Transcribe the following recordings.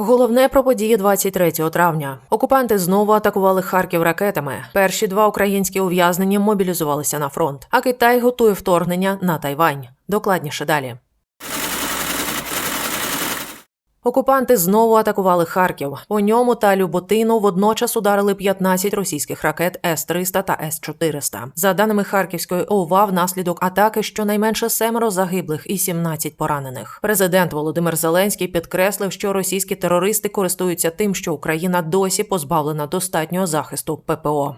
Головне про події 23 травня. Окупанти знову атакували Харків ракетами. Перші два українські ув'язнені мобілізувалися на фронт, а Китай готує вторгнення на Тайвань. Докладніше далі. Окупанти знову атакували Харків. По ньому та Люботину водночас ударили 15 російських ракет С-300 та С-400. За даними Харківської ОВА, внаслідок атаки щонайменше семеро загиблих і 17 поранених. Президент Володимир Зеленський підкреслив, що російські терористи користуються тим, що Україна досі позбавлена достатнього захисту ППО.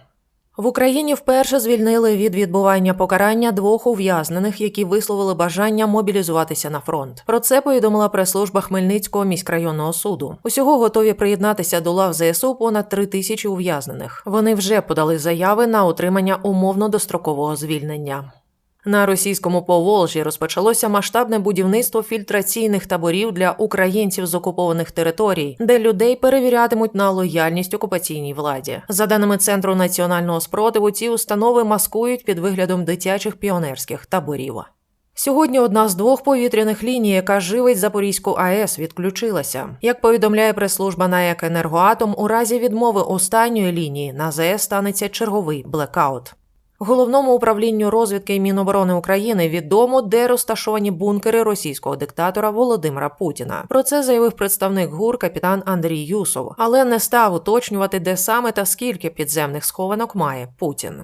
В Україні вперше звільнили від відбування покарання двох ув'язнених, які висловили бажання мобілізуватися на фронт. Про це повідомила прес-служба Хмельницького міськрайонного суду. Усього готові приєднатися до лав ЗСУ понад три тисячі ув'язнених. Вони вже подали заяви на отримання умовно дострокового звільнення. На російському Поволжі розпочалося масштабне будівництво фільтраційних таборів для українців з окупованих територій, де людей перевірятимуть на лояльність окупаційній владі. За даними центру національного спротиву, ці установи маскують під виглядом дитячих піонерських таборів. Сьогодні одна з двох повітряних ліній, яка живить Запорізьку АЕС, відключилася. Як повідомляє прес-служба НАЕК «Енергоатом», у разі відмови останньої лінії на ЗАЕС станеться черговий блекаут. Головному управлінню розвідки Міноборони України відомо, де розташовані бункери російського диктатора Володимира Путіна. Про це заявив представник ГУР капітан Андрій Юсов, але не став уточнювати, де саме та скільки підземних схованок має Путін.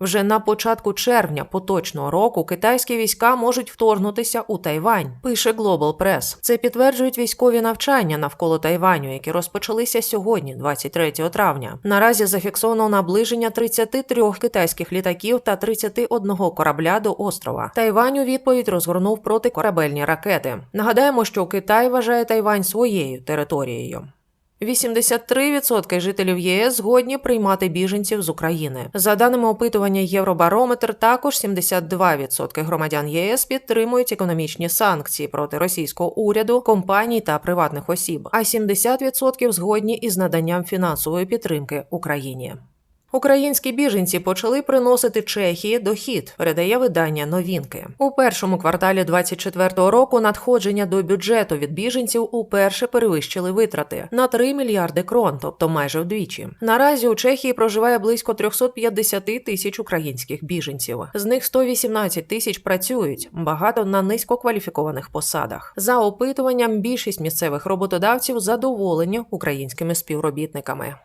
Вже на початку червня поточного року китайські війська можуть вторгнутися у Тайвань. Пише Global Press. Це підтверджують військові навчання навколо Тайваню, які розпочалися сьогодні, 23 травня. Наразі зафіксовано наближення 33 китайських літаків та 31 корабля до острова. Тайвань у відповідь розгорнув протикорабельні ракети. Нагадаємо, що Китай вважає Тайвань своєю територією. 83% жителів ЄС згодні приймати біженців з України. За даними опитування Євробарометр, також 72% громадян ЄС підтримують економічні санкції проти російського уряду, компаній та приватних осіб, а 70% згодні із наданням фінансової підтримки Україні. Українські біженці почали приносити Чехії дохід, передає видання новінки. У першому кварталі 24-го року надходження до бюджету від біженців уперше перевищили витрати на 3 мільярди крон, тобто майже вдвічі. Наразі у Чехії проживає близько 350 тисяч українських біженців. З них 118 тисяч працюють, багато на низькокваліфікованих посадах. За опитуванням, більшість місцевих роботодавців задоволені українськими співробітниками.